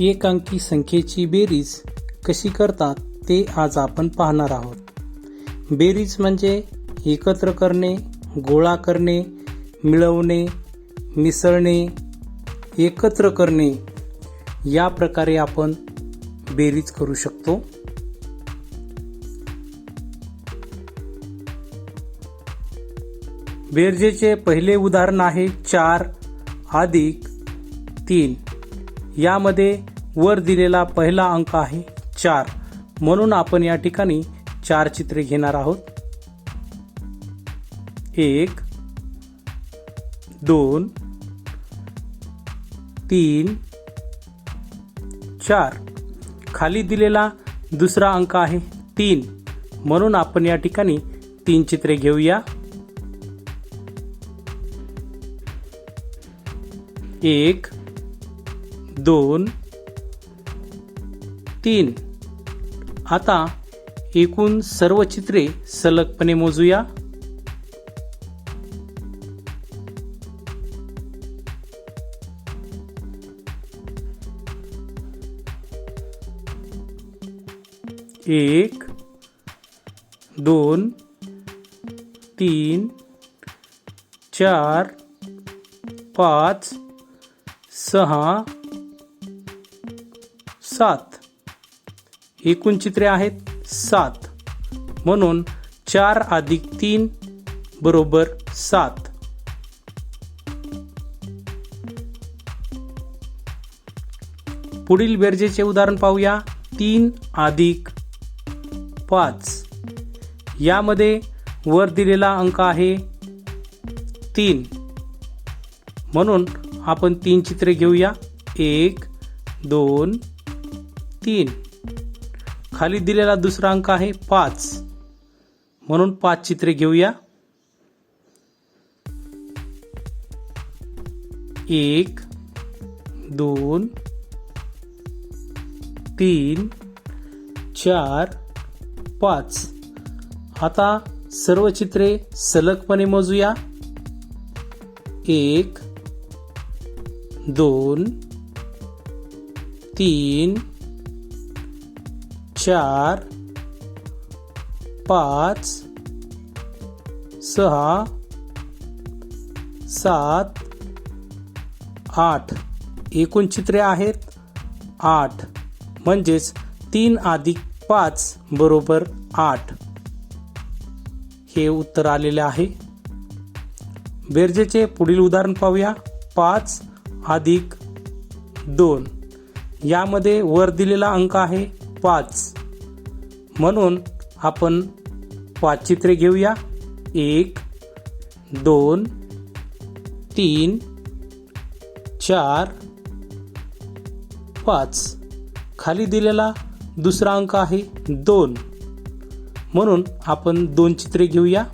एक अंकी संख्येची बेरीज कशी करतात ते आज आपण पाहणार आहोत. बेरीज म्हणजे एकत्र करणे गोळा करणे मिळवणे मिसळणे एकत्र करणे. या प्रकारे आपण बेरीज करू शकतो. बेरजेचे पहिले उदाहरण आहे चार अधिक तीन. यामध्ये वर दिलेला पहिला अंक आहे चार. म्हणून आपण या ठिकाणी चार चित्रे घेणार आहोत. एक दोन तीन चार. खाली दिलेला दुसरा अंक आहे तीन. म्हणून आपण या ठिकाणी तीन चित्रे घेऊया. एक दोन तीन. आता एकूण सर्व चित्रे सलगपणे मोजूया. एक दोन तीन चार पाच सहा सात. एकूण चित्रे आहेत सात. म्हणून चार अधिक तीन बरोबर सात. पुढील बेरजेचे उदाहरण पाहूया. तीन अधिक पाच. यामध्ये वर दिलेला अंक आहे तीन. म्हणून आपण तीन चित्रे घेऊया. एक दोन तीन. खाली दिलेला दुसरा अंक आहे पाच. म्हणून पाच चित्रे घेऊया. एक दोन तीन चार पाच. आता सर्व चित्रे सलगपणे मोजूया. एक दोन तीन चार पाच सहा सात आठ. एकूण चित्रे आहेत? आठ. म्हणजेच तीन अधिक पाच बरोबर आठ. हे उत्तर आलेले आहे. बेरजेचे पुढील उदाहरण पाहूया. पाच अधिक दोन. यामध्ये वर दिलेला अंक आहे. पाच. म्हणून आपण पाच चित्रे घेऊया. एक दोन तीन चार पाच. खाली दिलेला दुसरा अंक आहे दोन. म्हणून आपण दोन चित्रे घेऊया.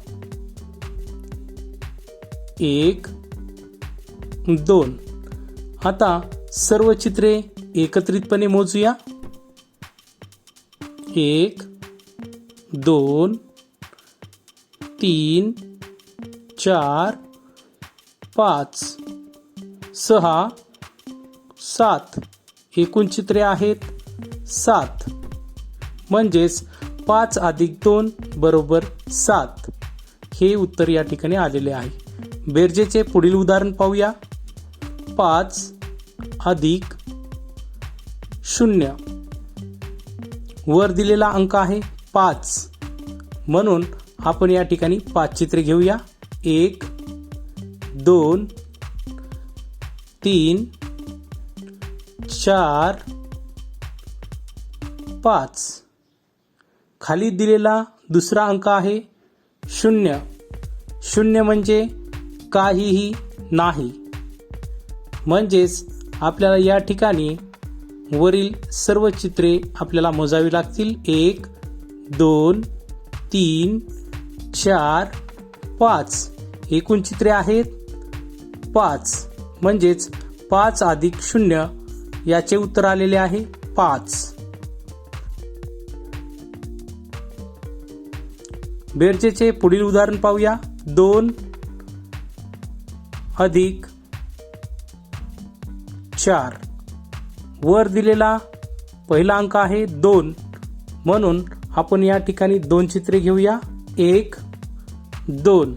एक दोन. आता सर्व चित्रे एकत्रितपणे मोजूया. एक दोन तीन चार पाच सहा सात. एकूण चित्रे आहेत सात. म्हणजेच पाच अधिक दोन बरोबर सात. हे उत्तर या ठिकाणी आलेले आहे. बेरजेचे पुढील उदाहरण पाहूया. पाच अधिक शून्य. वर दिलेला अंक आहे पाच. म्हणून आपण या ठिकाणी पाच चित्रे घेऊया. एक दोन तीन चार पाच. खाली दिलेला दुसरा अंक आहे शून्य. शून्य म्हणजे काहीही नाही. म्हणजेच आपल्याला या ठिकाणी वरील सर्व चित्रे आपल्याला मोजावी लागतील. एक दोन तीन चार पाच. एकूण चित्रे आहेत. पाच. म्हणजेच पाच अधिक शून्य याचे उत्तर आलेले आहे. पाच. बेरजेचे पुढील उदाहरण पाहूया. दोन अधिक चार. वर दिलेला पहिला अंक आहे दोन. म्हणून आपण या ठिकाणी दोन चित्रे घेऊया. एक दोन.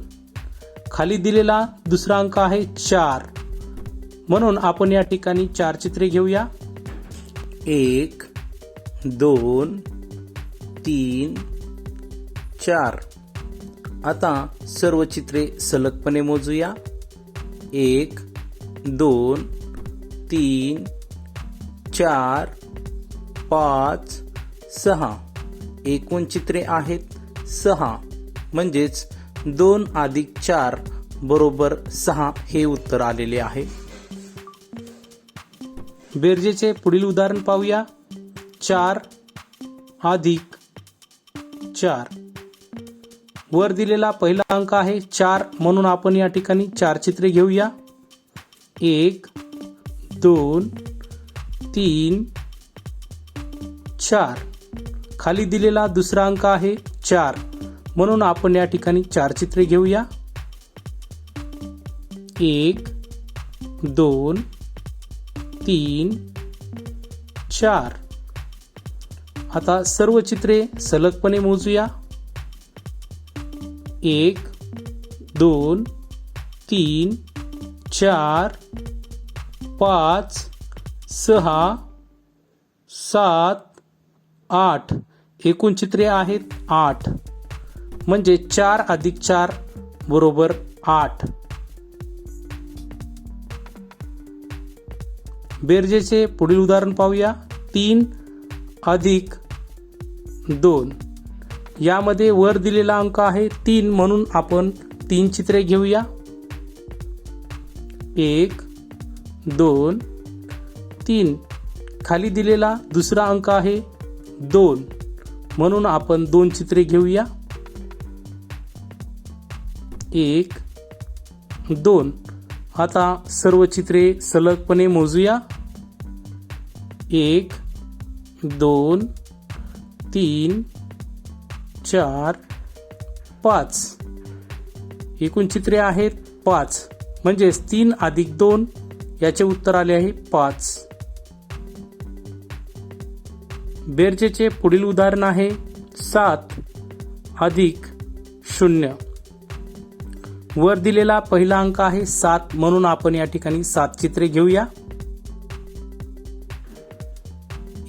खाली दिलेला दुसरा अंक आहे चार. म्हणून आपण या ठिकाणी चार चित्रे घेऊया. एक दोन तीन चार. आता सर्व चित्रे सलगपणे मोजूया. एक दोन तीन चार पाच सहा. एकूण चित्रे आहेत सहा. म्हणजेच दोन अधिक चार बरोबर सहा हे उत्तर आलेले आहे. बेरजेचे पुढील उदाहरण पाहूया. चार अधिक चार. वर दिलेला पहिला अंक आहे चार म्हणून आपण या ठिकाणी चार चित्रे घेऊया. एक दोन तीन चार. खाली दिलेला दुसरा अंक आहे चार. म्हणून आपण या ठिकाणी चार चित्रे घेऊया. एक दोन तीन चार. आता सर्व चित्रे सलगपणे मोजूया. एक दोन तीन चार पाच सहा सात आठ. एकूण चित्रे आहेत आठ. म्हणजे चार अधिक चार बरोबर आठ. बेरजेचे पुढील उदाहरण पाहूया. तीन अधिक दोन. यामध्ये वर दिलेला अंक आहे तीन म्हणून आपण तीन चित्रे घेऊया. एक दोन तीन. खाली दिलेला दुसरा अंक आहे दोन. म्हणून आपण दोन चित्रे घेऊया. एक दोन. आता सर्व चित्रे सलगपणे मोजूया. एक दोन तीन चार पाच. एकूण चित्रे आहेत पाच. म्हणजेच तीन अधिक दोन याचे उत्तर आले आहे पाच. बेरजेचे पुढील उदाहरण आहे सात अधिक शून्य. वर दिलेला पहिला अंक आहे सात म्हणून आपण या ठिकाणी सात चित्रे घेऊया.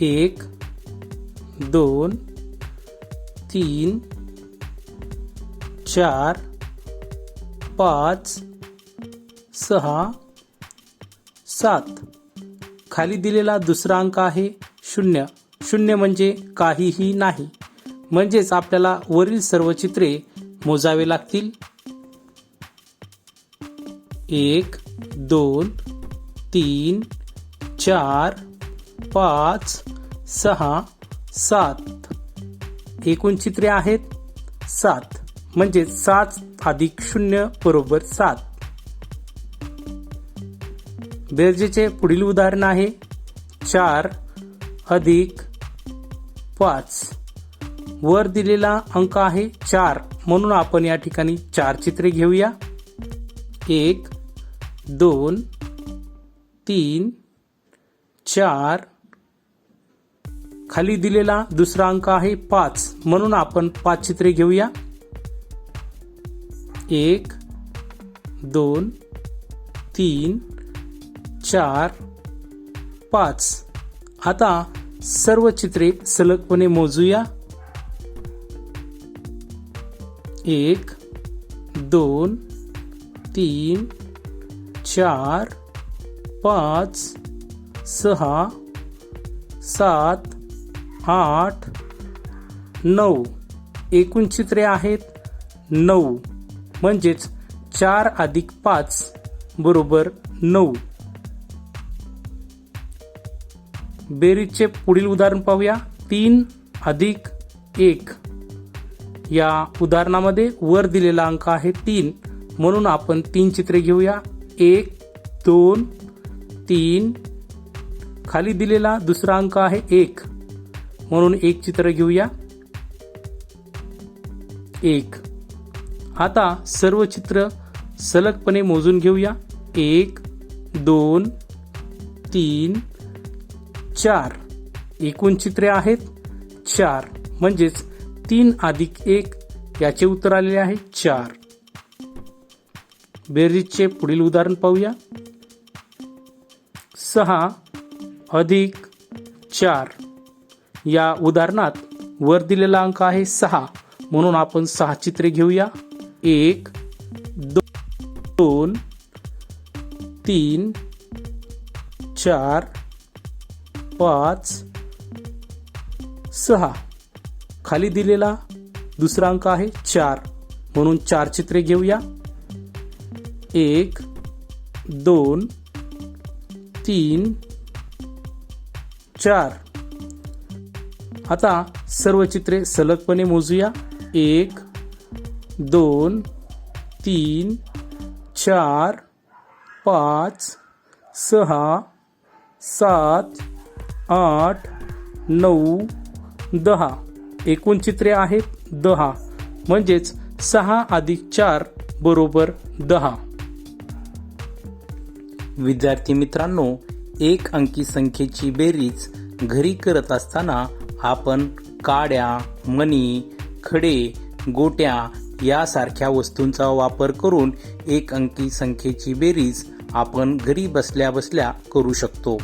एक दोन तीन चार पाच सहा सात. खाली दिलेला दुसरा अंक आहे शून्य. शून्य म्हणजे काहीही नाही. म्हणजेच आपल्याला वरील सर्व चित्रे मोजावे लागतील. एक दोन तीन चार पाच सहा सात. एकूण चित्रे आहेत सात. म्हणजेच सात अधिक शून्य बरोबर सात. बेरजेचे पुढील उदाहरण आहे चार अधिक पाच. वर दिलेला अंक आहे चार. म्हणून आपण या ठिकाणी चार चित्रे घेऊया. एक दोन तीन चार. खाली दिलेला दुसरा अंक आहे पाच. म्हणून आपण पाच चित्रे घेऊया. एक दोन तीन चार पाच. आता सर्व चित्रे सलगपणे मोजूया. एक दोन तीन चार पाच सहा सात आठ नऊ. एकूण चित्रे आहेत नऊ. म्हणजेच चार अधिक पाच बरोबर नऊ. बेरीजचे पुढील उदाहरण पाहूया. तीन अधिक एक. या उदाहरणामध्ये वर दिलेला अंक आहे तीन. म्हणून आपण तीन चित्रे घेऊया. एक दोन तीन. खाली दिलेला दुसरा अंक आहे एक. म्हणून एक चित्र घेऊया. एक. आता सर्व चित्र सलगपणे मोजून घेऊया. एक दोन तीन. चार. एकूण चित्रे आहेत. चार. म्हणजेच तीन अधिक एक याचे उत्तर आलेले आहे चार. बेरीजचे पुढील उदाहरण पाहूया. सहा अधिक चार. या उदाहरणात वर दिलेला अंक आहे सहा. म्हणून आपण सहा चित्रे घेऊया. एक दोन तीन चार पाच सहा. खाली दिलेला दुसरा अंक आहे चार. म्हणून चार चित्रे घेऊया. एक दोन तीन चार. आता सर्व चित्रे सलगपणे मोजूया. एक दोन तीन चार पाच सहा सात आठ नऊ दहा. एकूण चित्रे आहेत दहा. म्हणजेच सहा अधिक चार बरोबर दहा. विद्यार्थी मित्रांनो एक अंकी संख्येची बेरीज घरी करत असताना आपण काड्या मणी खडे गोट्या यासारख्या वस्तूंचा वापर करून एक अंकी संख्येची बेरीज आपण घरी बसल्या बसल्या करू शकतो.